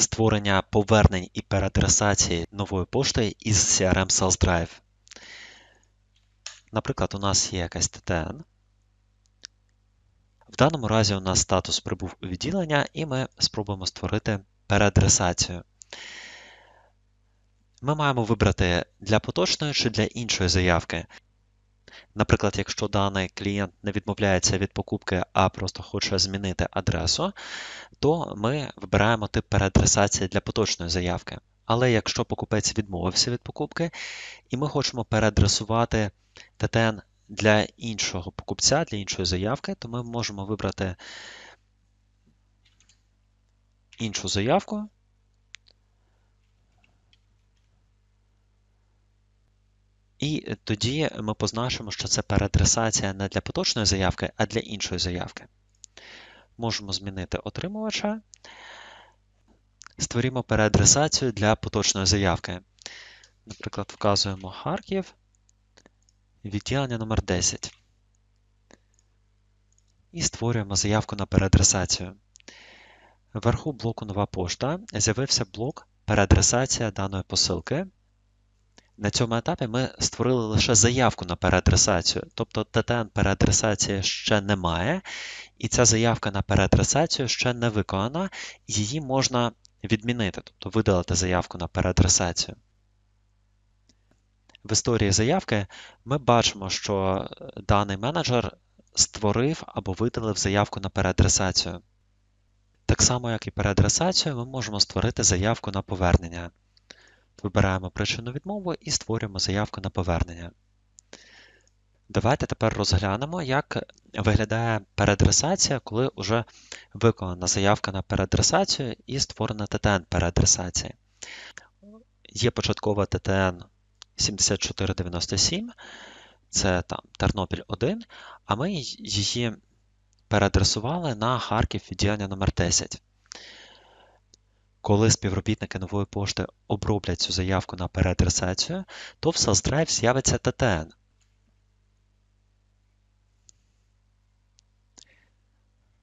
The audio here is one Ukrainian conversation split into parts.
створення повернень і переадресації нової пошти із CRM Sales Drive. Наприклад, у нас є якась ТТН. В даному разі у нас статус прибув у відділення, і ми спробуємо створити переадресацію. Ми маємо вибрати для поточної чи для іншої заявки. Наприклад, якщо даний клієнт не відмовляється від покупки, а просто хоче змінити адресу, то ми вибираємо тип переадресації для поточної заявки. Але якщо покупець відмовився від покупки, і ми хочемо переадресувати ТТН для іншого покупця, для іншої заявки, то ми можемо вибрати іншу заявку. І тоді ми позначимо, що це переадресація не для поточної заявки, а для іншої заявки. Можемо змінити отримувача. Створімо переадресацію для поточної заявки. Наприклад, вказуємо Харків, відділення номер 10 І створюємо заявку на переадресацію. Вверху блоку Нова пошта з'явився блок Переадресація даної посилки. На цьому етапі ми створили лише заявку на переадресацію, тобто ТТН переадресації ще немає, і ця заявка на переадресацію ще не виконана, її можна відмінити, тобто видалити заявку на переадресацію. В історії заявки ми бачимо, що даний менеджер створив або видалив заявку на переадресацію. Так само, як і переадресацію, ми можемо створити заявку на повернення. Вибираємо причину відмови і створюємо заявку на повернення. Давайте тепер розглянемо, як виглядає переадресація, коли вже виконана заявка на переадресацію і створена ТТН переадресації. Є початкова ТТН 7497, це там Тернопіль 1, а ми її переадресували на Харків відділення номер 10 Коли співробітники нової пошти оброблять цю заявку на переадресацію, то в Sales Drive з'явиться ТТН.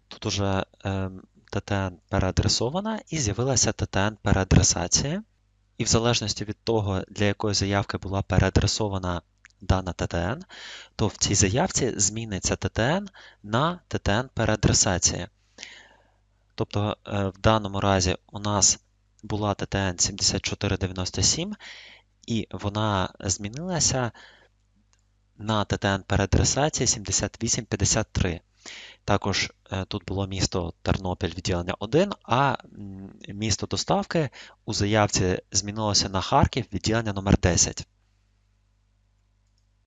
Тут уже е, ТТН переадресована і з'явилася ТТН переадресація. І в залежності від того, для якої заявки була переадресована дана ТТН, то в цій заявці зміниться ТТН на ТТН переадресація. Тобто, е, в даному разі у нас була ТТН 7497, і вона змінилася на ТТН переадресації 7853. Також е, тут було місто Тернопіль відділення 1, а місто доставки у заявці змінилося на Харків відділення номер 10